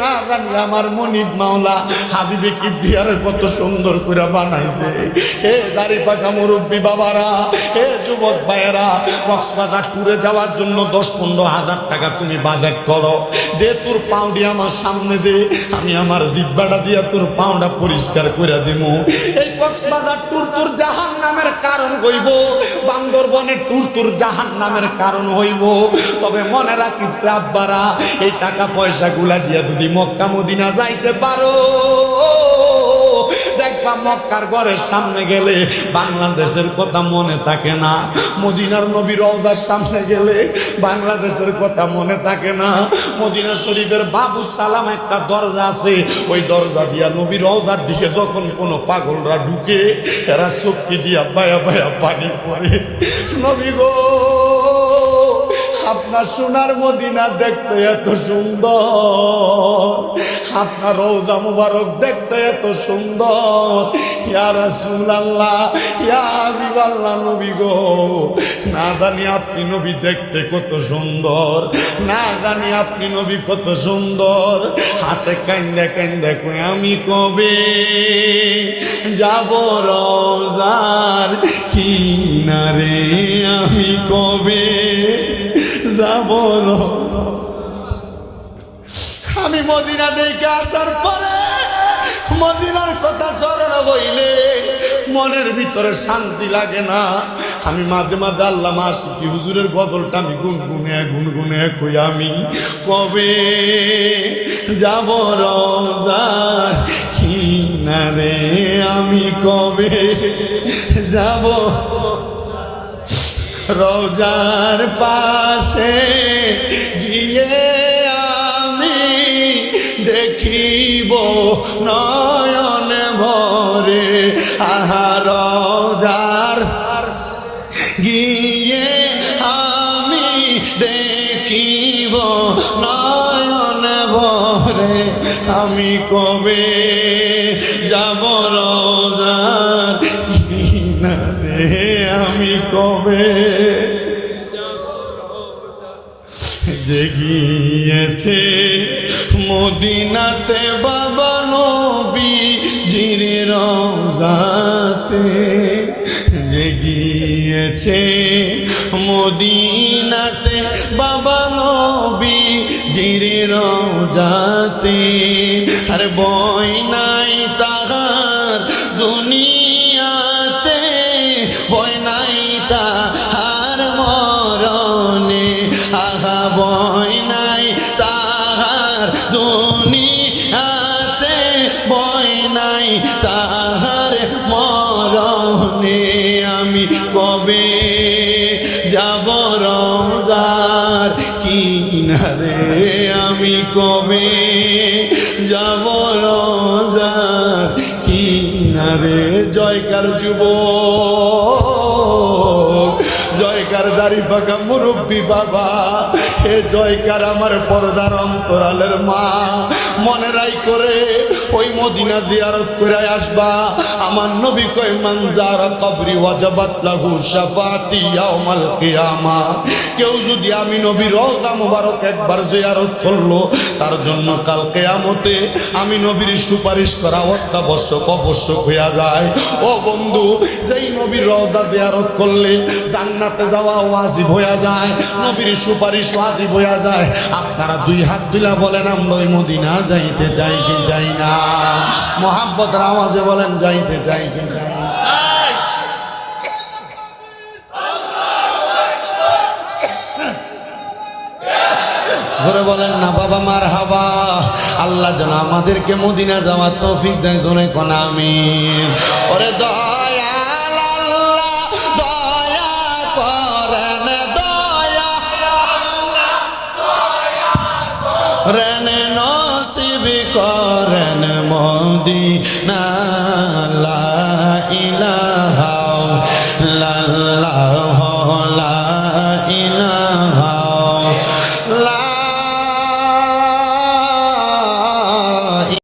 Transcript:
না আমার মাওলা হাবিবে কত সুন্দর করে বানাইছে। হে দাড়ি পাকা মুরব্বী বাবারা, হে যুবক ভাইয়েরা, কক্সবাজার ট্যুরে যাওয়ার জন্য দশ পনেরো হাজার টাকা তুমি বাজেট করো। দে তোর পাউডি আমার সামনে দে, আমি আমার জিব্বাটা দিয়া তোর পাউডা পরিষ্কার করে দিব এই কক্সবাজার টুর তোর জাহান নামের কারণ হইব, বান্দরবনের টুর তোর জাহান নামের কারণ হইব। তবে মনে রাখিস রে আব্বারা এই টাকা পয়সা গুলা দিয়া যদি মক্কা মদিনা যাইতে পারো, দেখবা মক্কার ঘরের সামনে গেলে বাংলাদেশের কথা মনে থাকে না, মদিনার নবী রওজার সামনে গেলে বাংলাদেশের কথা মনে থাকে না। মদিনা শরীফের বাবু সালাম একটা দরজা আছে, ওই দরজা দিয়া নবী রওজার দিকে যখন কোনো পাগলরা ঢুকে, এরা শক্তি দিয়া বায়া বায়া পানি পড়ে নবী গো আপনার সোনার মদিনা দেখতে এত সুন্দর। আপনার রৌজা মুবারক দেখতে এত সুন্দর। ইয়া রাসূলুল্লাহ, ইয়া হাবিবাল্লাহ নবী গো। না জানি আপনি নবী দেখতে কত সুন্দর। না জানি আপনি নবী কত সুন্দর। হাসে কান্দে কান্দে কই আমি কবে যাব রোজার কিনারে? আমি কবে যাব আমি মদিনা দেখে আসার পরে মদিনার কথা চরণ হইলে মনের ভিতরে শান্তি লাগে না। আমি মাঝে মাঝে আল্লাহ মাসি কি হুজুরের গজলটা আমি গুনগুনে গুনগুনে কই আমি কবে যাব রোজার কিনারে আমি কবে যাব? রোজার পাশে গিয়ে আমি দেখিব নয়ন ভরে। আহা, রোজার গিয়ে আমি দেখিব নয়ন ভরে। আমি কবে যাব রোজার কিনারে আমি কবে যে গিয়েছে মদিনাতে বাবা নবী জিরে রোজাতে যে গিয়েছে মদিনাতে বাবা নবী জিরে রোজাতে আর বই নাই তাহার দুনিয়াতে কবে যাব রোজার কিনারে আমি কবে যাব রোজার কিনারে? জয়কার যুবক। জয়কার দাড়ি পাকা মুরব্বী বাবা। হে জয়কার আমার পর্দার অন্তরালের মা, মনে রাই করে ওই মদিনা জিয়ারত করে আসবা। আমার নবী কয় মানজার কবরি ওয়াজাবাত লাহু শাফাতি ইয়াউমাল কিয়ামা। কেউ যদি আমি নবী রওজা মুবারক একবার জিয়ারত করল, তার জন্য কাল কিয়ামতে আমি নবীর সুপারিশ করা অত্যাবশ্যক আবশ্যক হইয়া যায়। ও বন্ধু, যেই নবীর রওজা জিয়ারত করলে জান্নাতে জোরে বলেন না, বাবা মার হাবা। আল্লাহ যেন আমাদেরকে মদিনা যাওয়ার তৌফিক দেয়, জোরে কোন আমিন। ওরে দয়াল করেন নসিব করেন মোদি না ইলাহা লাল্লাহ